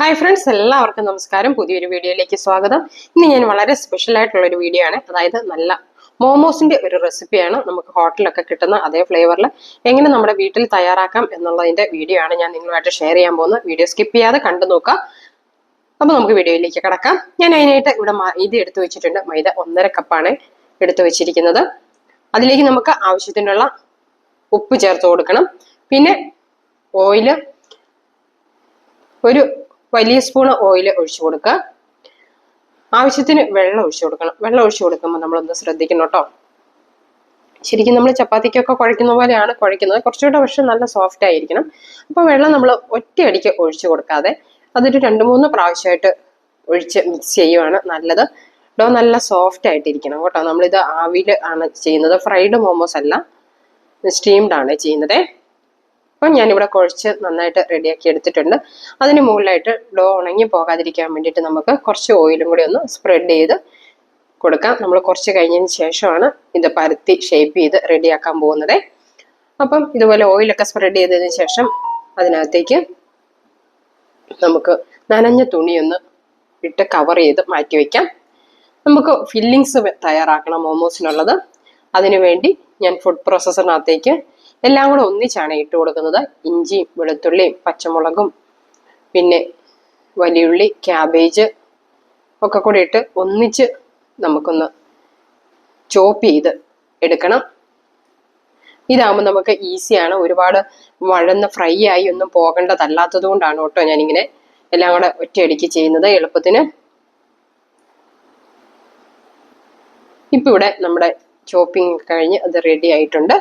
Hi friends എല്ലാവർക്കും നമസ്കാരം. പുതിയൊരു വീഡിയോയിലേക്ക് സ്വാഗതം. ഇന്ന് ഞാൻ വളരെ സ്പെഷ്യൽ ആയിട്ടുള്ള ഒരു വീഡിയോ ആണ്. അതായത് നല്ല മോമോസിന്റെ ഒരു റെസിപ്പിയാണ് നമുക്ക് ഹോട്ടലൊക്കെ കിട്ടുന്ന അതേ ഫ്ലേവറിൽ എങ്ങനെ നമ്മുടെ വീട്ടിൽ തയ്യാറാക്കാം എന്നുള്ളതിന്റെ വീഡിയോ ആണ് ഞാൻ നിങ്ങളുമായിട്ട് ഷെയർ ചെയ്യാൻ പോകുന്നത്. വീഡിയോ സ്കിപ്പ് ചെയ്യാതെ കണ്ടു നോക്കാം അപ്പൊ നമുക്ക് വീഡിയോയിലേക്ക് കിടക്കാം. ഞാൻ അതിനായിട്ട് ഇവിടെ മൈദ എടുത്തു വെച്ചിട്ടുണ്ട്. മൈദ ഒന്നര കപ്പാണ് എടുത്തു വെച്ചിരിക്കുന്നത്. അതിലേക്ക് നമുക്ക് ആവശ്യത്തിനുള്ള ഉപ്പ് ചേർത്ത് കൊടുക്കണം. പിന്നെ ഓയിൽ ഒരു വലിയ സ്പൂൺ ഓയിൽ ഒഴിച്ചു കൊടുക്കുക. ആവശ്യത്തിന് വെള്ളം ഒഴിച്ചു കൊടുക്കണം. വെള്ളം ഒഴിച്ചു കൊടുക്കുമ്പോൾ നമ്മളൊന്ന് ശ്രദ്ധിക്കണം കേട്ടോ. ശരിക്കും നമ്മൾ ചപ്പാത്തിക്കൊക്കെ കുഴക്കുന്ന പോലെയാണ് കുഴയ്ക്കുന്നത്. കുറച്ചുകൂടെ പക്ഷെ നല്ല സോഫ്റ്റ് ആയിരിക്കണം. അപ്പോൾ വെള്ളം നമ്മൾ ഒറ്റയടിക്ക് ഒഴിച്ചു കൊടുക്കാതെ അതൊരു രണ്ട് മൂന്ന് പ്രാവശ്യമായിട്ട് ഒഴിച്ച് മിക്സ് ചെയ്യുവാണ് നല്ലത്. ഡോ നല്ല സോഫ്റ്റ് ആയിട്ടിരിക്കണം കേട്ടോ. നമ്മളിത് ആവിയിൽ ആണ് ചെയ്യുന്നത്. ഫ്രൈഡ് മോമോസ് അല്ല. സ്റ്റീംഡ് ആണ് ചെയ്യുന്നത്. അപ്പം ഞാനിവിടെ കുഴച്ച് നന്നായിട്ട് റെഡിയാക്കി എടുത്തിട്ടുണ്ട്. അതിന് മുകളിലായിട്ട് ഡോ ഉണങ്ങി പോകാതിരിക്കാൻ വേണ്ടിയിട്ട് നമുക്ക് കുറച്ച് ഓയിലും കൂടി ഒന്ന് സ്പ്രെഡ് ചെയ്ത് കൊടുക്കാം. നമ്മൾ കുറച്ച് കഴിഞ്ഞതിന് ശേഷമാണ് ഇത് പരത്തി ഷേപ്പ് ചെയ്ത് റെഡിയാക്കാൻ പോകുന്നത്. അപ്പം ഇതുപോലെ ഓയിലൊക്കെ സ്പ്രെഡ് ചെയ്തതിന് ശേഷം അതിനകത്തേക്ക് നമുക്ക് നനഞ്ഞ തുണിയൊന്ന് ഇട്ട് കവർ ചെയ്ത് മാറ്റി വയ്ക്കാം നമുക്ക് ഫില്ലിങ്സ് തയ്യാറാക്കണം മോമോസിനുള്ളത് അതിനുവേണ്ടി ഞാൻ ഫുഡ് പ്രോസസ്സറിനകത്തേക്ക് എല്ലാം കൂടെ ഒന്നിച്ചാണ് ഇട്ട് കൊടുക്കുന്നത്. ഇഞ്ചിയും വെളുത്തുള്ളിയും പച്ചമുളകും പിന്നെ വലിയുള്ളി ക്യാബേജ് ഒക്കെ കൂടി ഇട്ട് ഒന്നിച്ച് നമുക്കൊന്ന് ചോപ്പ് ചെയ്ത് എടുക്കണം. ഇതാകുമ്പോൾ നമുക്ക് ഈസിയാണ് ഒരുപാട് വഴന്ന് ഫ്രൈ ആയി ഒന്നും പോകേണ്ടതല്ലാത്തത് കൊണ്ടാണ് കേട്ടോ ഞാനിങ്ങനെ എല്ലാം കൂടെ ഒറ്റയടിക്ക് ചെയ്യുന്നത് എളുപ്പത്തിന്. ഇപ്പൊ ഇവിടെ നമ്മുടെ ചോപ്പിംഗ് കഴിഞ്ഞ് അത് റെഡി ആയിട്ടുണ്ട്.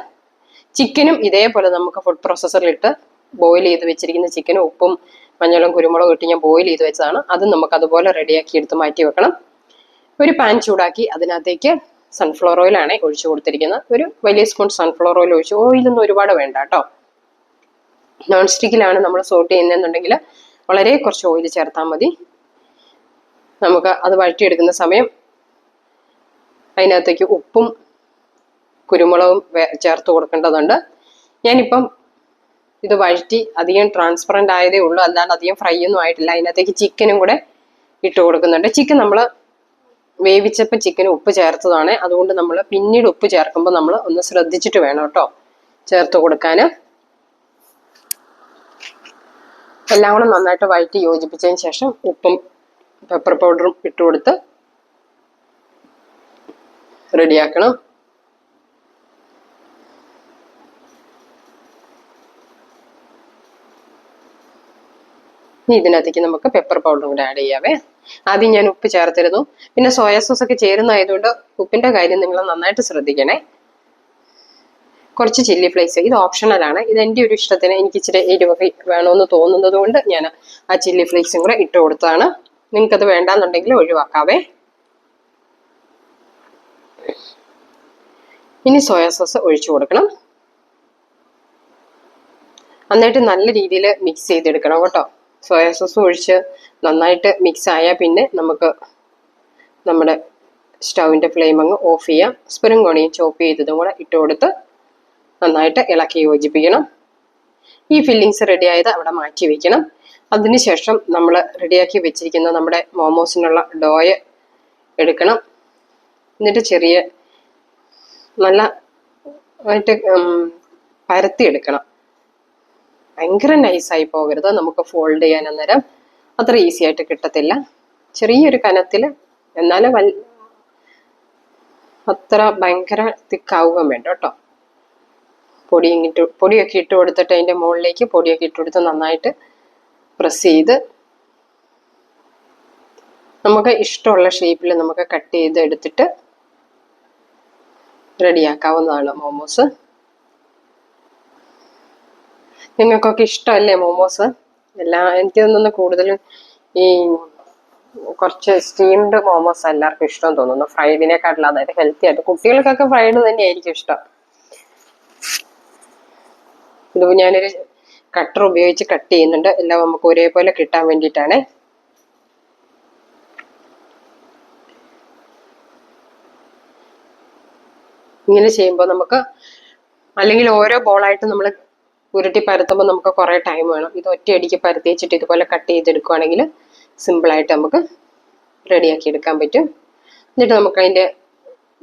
ചിക്കനും ഇതേപോലെ നമുക്ക് ഫുഡ് പ്രോസസ്സറിലിട്ട് ബോയിൽ ചെയ്ത് വെച്ചിരിക്കുന്ന ചിക്കനും ഉപ്പും മഞ്ഞളും കുരുമുളകും ഇട്ട് ഞാൻ ബോയിൽ ചെയ്ത് വെച്ചതാണ്. അത് നമുക്ക് അതുപോലെ റെഡിയാക്കി എടുത്ത് മാറ്റി വെക്കണം. ഒരു പാൻ ചൂടാക്കി അതിനകത്തേക്ക് സൺഫ്ലവർ ഓയിലാണ് ഒഴിച്ചു കൊടുത്തിരിക്കുന്നത്. ഒരു വലിയ സ്പൂൺ സൺഫ്ലവർ ഓയിൽ ഒഴിച്ചു ഓയിലൊന്നും ഒരുപാട് വേണ്ട കേട്ടോ. നോൺ സ്റ്റിക്കിലാണ് നമ്മൾ സോട്ട് ചെയ്യുന്നതെന്നുണ്ടെങ്കിൽ വളരെ കുറച്ച് ഓയിൽ ചേർത്താൽ മതി. നമുക്ക് അത് വഴറ്റിയെടുക്കുന്ന സമയം അതിനകത്തേക്ക് ഉപ്പും കുരുമുളകും ചേർത്ത് കൊടുക്കേണ്ടതുണ്ട്. ഞാനിപ്പം ഇത് വഴറ്റി അധികം ട്രാൻസ്പെറന്റ് ആയതേ ഉള്ളൂ. അല്ലാണ്ട് അധികം ഫ്രൈ ഒന്നും ആയിട്ടില്ല. അതിനകത്തേക്ക് ചിക്കനും കൂടെ ഇട്ട് കൊടുക്കുന്നുണ്ട്. ചിക്കൻ നമ്മൾ വേവിച്ചപ്പോൾ ചിക്കൻ ഉപ്പ് ചേർത്തതാണ്. അതുകൊണ്ട് നമ്മൾ പിന്നീട് ഉപ്പ് ചേർക്കുമ്പോൾ നമ്മൾ ഒന്ന് ശ്രദ്ധിച്ചിട്ട് വേണം കേട്ടോ ചേർത്ത് കൊടുക്കാൻ എല്ലാം കൂടെ നന്നായിട്ട് വഴറ്റി യോജിപ്പിച്ചതിന് ശേഷം ഉപ്പും പെപ്പർ പൗഡറും ഇട്ട് കൊടുത്ത് റെഡിയാക്കണം ഇനി ഇതിനകത്തേക്ക് നമുക്ക് പെപ്പർ പൗഡറും കൂടെ ആഡ് ചെയ്യാവേ. ആദ്യം ഞാൻ ഉപ്പ് ചേർത്തിരുന്നു. പിന്നെ സോയാ സോസ് ഒക്കെ ചേരുന്നതായതുകൊണ്ട് ഉപ്പിന്റെ കാര്യം നിങ്ങൾ നന്നായിട്ട് ശ്രദ്ധിക്കണേ. കുറച്ച് ചില്ലി ഫ്ലേക്സ് ഇത് ഓപ്ഷണലാണ് ഇത് എന്റെ ഒരു ഇഷ്ടത്തിന് എനിക്ക് ഇച്ചിരി എരിവൊക്കെ വേണമെന്ന് തോന്നുന്നത് കൊണ്ട് ഞാൻ ആ ചില്ലി ഫ്ലേക്സും കൂടെ ഇട്ട് കൊടുത്തതാണ് നിങ്ങൾക്കത് വേണ്ടാന്നുണ്ടെങ്കിൽ ഒഴിവാക്കാവേ. ഇനി സോയാ സോസ് ഒഴിച്ചു കൊടുക്കണം. നന്നായിട്ട് നല്ല രീതിയിൽ മിക്സ് ചെയ്തെടുക്കണം കേട്ടോ. സോയ സോസ് ഒഴിച്ച് നന്നായിട്ട് മിക്സ് ആയാൽ പിന്നെ നമുക്ക് നമ്മുടെ സ്റ്റൗവിന്റെ ഫ്ലെയിം അങ്ങ് ഓഫ് ചെയ്യാം. സ്പ്രിംഗ് കോണിയും ചോപ്പ് ചെയ്തതും കൂടെ ഇട്ട് കൊടുത്ത് നന്നായിട്ട് ഇളക്കി യോജിപ്പിക്കണം. ഈ ഫില്ലിങ്സ് റെഡി ആയത് അവിടെ മാറ്റി വയ്ക്കണം അതിനുശേഷം നമ്മൾ റെഡിയാക്കി വെച്ചിരിക്കുന്ന നമ്മുടെ മോമോസിനുള്ള ഡോയ് എടുക്കണം. എന്നിട്ട് ചെറിയ നല്ല ആയിട്ട് പരത്തി എടുക്കണം. ഭയങ്കര നൈസായി പോകരുത്. നമുക്ക് ഫോൾഡ് ചെയ്യാൻ അന്നേരം അത്ര ഈസി ആയിട്ട് കിട്ടത്തില്ല. ചെറിയൊരു കനത്തിൽ എന്നാലും വൽ അത്ര ഭയങ്കര തിക്കാവുകയും വേണ്ട കേട്ടോ. പൊടി ഇങ്ങിട്ട് പൊടിയൊക്കെ ഇട്ട് കൊടുത്തിട്ട് അതിന്റെ മുകളിലേക്ക് പൊടിയൊക്കെ ഇട്ട് കൊടുത്ത് നന്നായിട്ട് പ്രസ് ചെയ്ത് നമുക്ക് ഇഷ്ടമുള്ള ഷേപ്പിൽ നമുക്ക് കട്ട് ചെയ്ത് എടുത്തിട്ട് റെഡിയാക്കാവുന്നതാണ് മോമോസ്. നിങ്ങൾക്കൊക്കെ ഇഷ്ടമല്ലേ മോമോസ്? എല്ലാ എനിക്ക് തോന്നുന്നു കൂടുതലും ഈ കുറച്ച് സ്റ്റീംഡ് മോമോസ് എല്ലാവർക്കും ഇഷ്ടം തോന്നുന്നു. ഫ്രൈഡിനെക്കാട്ടിലും അതായത് ഹെൽത്തി ആയിട്ട്. കുട്ടികൾക്കൊക്കെ ഫ്രൈഡ് തന്നെയായിരിക്കും ഇഷ്ടം. ഇത് ഞാനൊരു കട്ടർ ഉപയോഗിച്ച് കട്ട് ചെയ്യുന്നുണ്ട്. എല്ലാം നമുക്ക് ഒരേപോലെ കിട്ടാൻ വേണ്ടിയിട്ടാണ്. ഇങ്ങനെ ചെയ്യുമ്പോൾ നമുക്ക് അല്ലെങ്കിൽ ഓരോ ബോളായിട്ട് നമ്മൾ ഉരുട്ടി പരത്തുമ്പോൾ നമുക്ക് കുറേ ടൈം വേണം. ഇത് ഒറ്റയടിക്ക് പരത്തി വെച്ചിട്ട് ഇതുപോലെ കട്ട് ചെയ്തെടുക്കുകയാണെങ്കിൽ സിമ്പിളായിട്ട് നമുക്ക് റെഡിയാക്കി എടുക്കാൻ പറ്റും. എന്നിട്ട് നമുക്ക് അതിന്റെ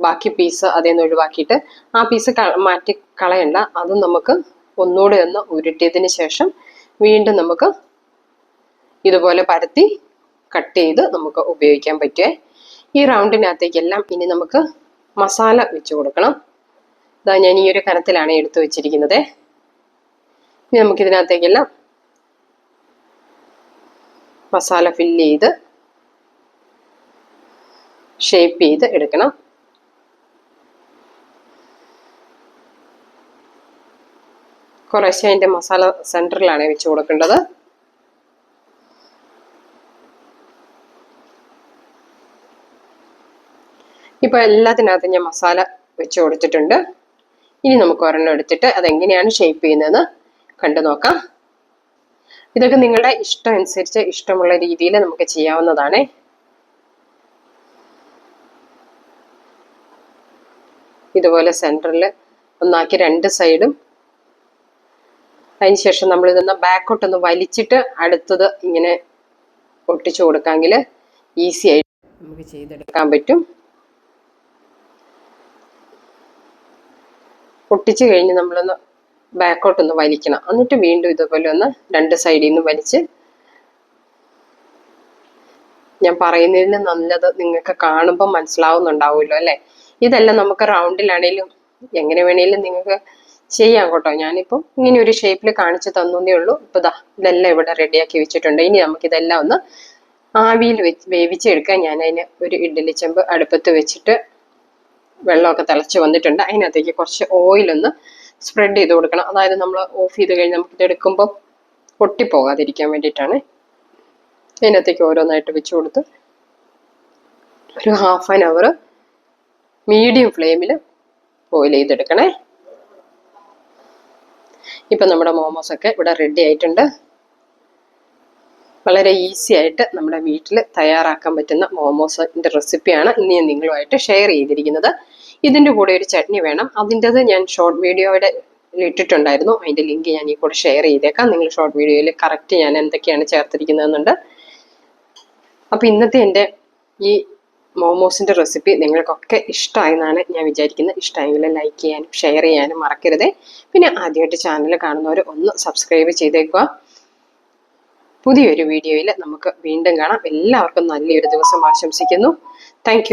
ബാക്കി പീസ് അതിൽ നിന്ന് ഒഴിവാക്കിയിട്ട് ആ പീസ് മാറ്റി കളയണ്ട. അത് നമുക്ക് ഒന്നുകൂടെ ഒന്ന് ഉരുട്ടിയതിന് ശേഷം വീണ്ടും നമുക്ക് ഇതുപോലെ പരത്തി കട്ട് ചെയ്ത് നമുക്ക് ഉപയോഗിക്കാൻ പറ്റുമേ ഈ റൗണ്ടിനകത്തേക്കെല്ലാം ഇനി നമുക്ക് മസാല വെച്ച് കൊടുക്കണം. ഇതാ ഞാൻ ഈ ഒരു കനത്തിലാണ് എടുത്തു വെച്ചിരിക്കുന്നത്. ഇനി നമുക്ക് ഇതിനകത്തേക്കെല്ലാം മസാല ഫില്ല് ചെയ്ത് ഷേപ്പ് ചെയ്ത് എടുക്കണം. കുറേശ്ശെ അതിന്റെ മസാല സെന്ററിലാണ് വെച്ച് കൊടുക്കേണ്ടത്. ഇപ്പോൾ എല്ലാത്തിനകത്തും ഞാൻ മസാല വെച്ച് കൊടുത്തിട്ടുണ്ട്. ഇനി നമുക്ക് ഒരെണ്ണം എടുത്തിട്ട് അതെങ്ങനെയാണ് ഷേപ്പ് ചെയ്യുന്നതെന്ന് കണ്ടു നോക്കാം. ഇതൊക്കെ നിങ്ങളുടെ ഇഷ്ടം അനുസരിച്ച് ഇഷ്ടമുള്ള രീതിയിൽ നമുക്ക് ചെയ്യാവുന്നതാണ്. ഇതുപോലെ സെന്ററിൽ ഒന്നാക്കി രണ്ട് സൈഡും അതിനുശേഷം നമ്മൾ ഇതൊന്ന് ബാക്കോട്ടൊന്ന് വലിച്ചിട്ട് അടുത്തത് ഇങ്ങനെ ഒട്ടിച്ചു കൊടുക്കാമെങ്കിൽ ഈസി ആയിട്ട് നമുക്ക് ചെയ്തെടുക്കാൻ പറ്റും. ഒട്ടിച്ചു കഴിഞ്ഞ് നമ്മളൊന്ന് ബാക്കോട്ടൊന്ന് വലിക്കണം. എന്നിട്ട് വീണ്ടും ഇതുപോലെ ഒന്ന് രണ്ട് സൈഡിൽ നിന്ന് വലിച്ച് ഞാൻ പറയുന്നതിന് നല്ലത് നിങ്ങൾക്ക് കാണുമ്പോൾ മനസ്സിലാവുന്നുണ്ടാവുമല്ലോ അല്ലേ? ഇതെല്ലാം നമുക്ക് റൗണ്ടിലാണേലും എങ്ങനെ വേണേലും നിങ്ങൾക്ക് ചെയ്യാം കേട്ടോ. ഞാനിപ്പോൾ ഇങ്ങനെ ഒരു ഷേപ്പിൽ കാണിച്ചു തന്നേ ഉള്ളൂ. ഇപ്പൊ ദാ ഇതെല്ലാം ഇവിടെ റെഡിയാക്കി വെച്ചിട്ടുണ്ട്. ഇനി നമുക്ക് ഇതെല്ലാം ഒന്ന് ആവിയിൽ വെച്ച് വേവിച്ചെടുക്കാൻ ഞാൻ അതിന് ഒരു ഇഡ്ഡലി ചെമ്പ് അടുപ്പത്ത് വെച്ചിട്ട് വെള്ളമൊക്കെ തിളച്ച് വന്നിട്ടുണ്ട്. അതിനകത്തേക്ക് കുറച്ച് ഓയിലൊന്ന് സ്പ്രെഡ് ചെയ്ത് കൊടുക്കണം. അതായത് നമ്മൾ ഓഫ് ചെയ്ത് കഴിഞ്ഞ് നമുക്കിത് എടുക്കുമ്പോൾ പൊട്ടിപ്പോകാതിരിക്കാൻ വേണ്ടിയിട്ടാണ് അതിനകത്തേക്ക് ഓരോന്നായിട്ട് വെച്ച് കൊടുത്ത് ഒരു ഹാഫ് ആൻ അവർ മീഡിയം ഫ്ലെയിമിൽ ബോയിൽ ചെയ്തെടുക്കണേ. ഇപ്പം നമ്മുടെ മോമോസ് ഒക്കെ ഇവിടെ റെഡി ആയിട്ടുണ്ട്. വളരെ ഈസി ആയിട്ട് നമ്മുടെ വീട്ടിൽ തയ്യാറാക്കാൻ പറ്റുന്ന മോമോസിന്റെ റെസിപ്പിയാണ് ഇന്ന് ഞാൻ നിങ്ങളുമായിട്ട് ഷെയർ ചെയ്തിരിക്കുന്നത്. ഇതിന്റെ കൂടെ ഒരു ചട്നി വേണം. അതിന്റെത് ഞാൻ ഷോർട്ട് വീഡിയോയുടെ ഇട്ടിട്ടുണ്ടായിരുന്നു. അതിന്റെ ലിങ്ക് ഞാൻ ഈ കൂടെ ഷെയർ ചെയ്തേക്കാം. നിങ്ങൾ ഷോർട്ട് വീഡിയോയിൽ കറക്റ്റ് ഞാൻ എന്തൊക്കെയാണ് ചേർത്തിരിക്കുന്നതെന്നുണ്ട്. അപ്പോൾ ഇന്നത്തെ എന്റെ ഈ മോമോസിന്റെ റെസിപ്പി നിങ്ങൾക്കൊക്കെ ഇഷ്ടമായെന്നാണ് ഞാൻ വിചാരിക്കുന്നത്. ഇഷ്ടമായെങ്കിൽ ലൈക്ക് ചെയ്യാനും ഷെയർ ചെയ്യാനും മറക്കരുത്. പിന്നെ ആദ്യമായിട്ട് ചാനൽ കാണുന്നവർ ഒന്ന് സബ്സ്ക്രൈബ് ചെയ്തേക്കുക. പുതിയൊരു വീഡിയോയിൽ നമുക്ക് വീണ്ടും കാണാം. എല്ലാവർക്കും നല്ലൊരു ദിവസം ആശംസിക്കുന്നു. Thank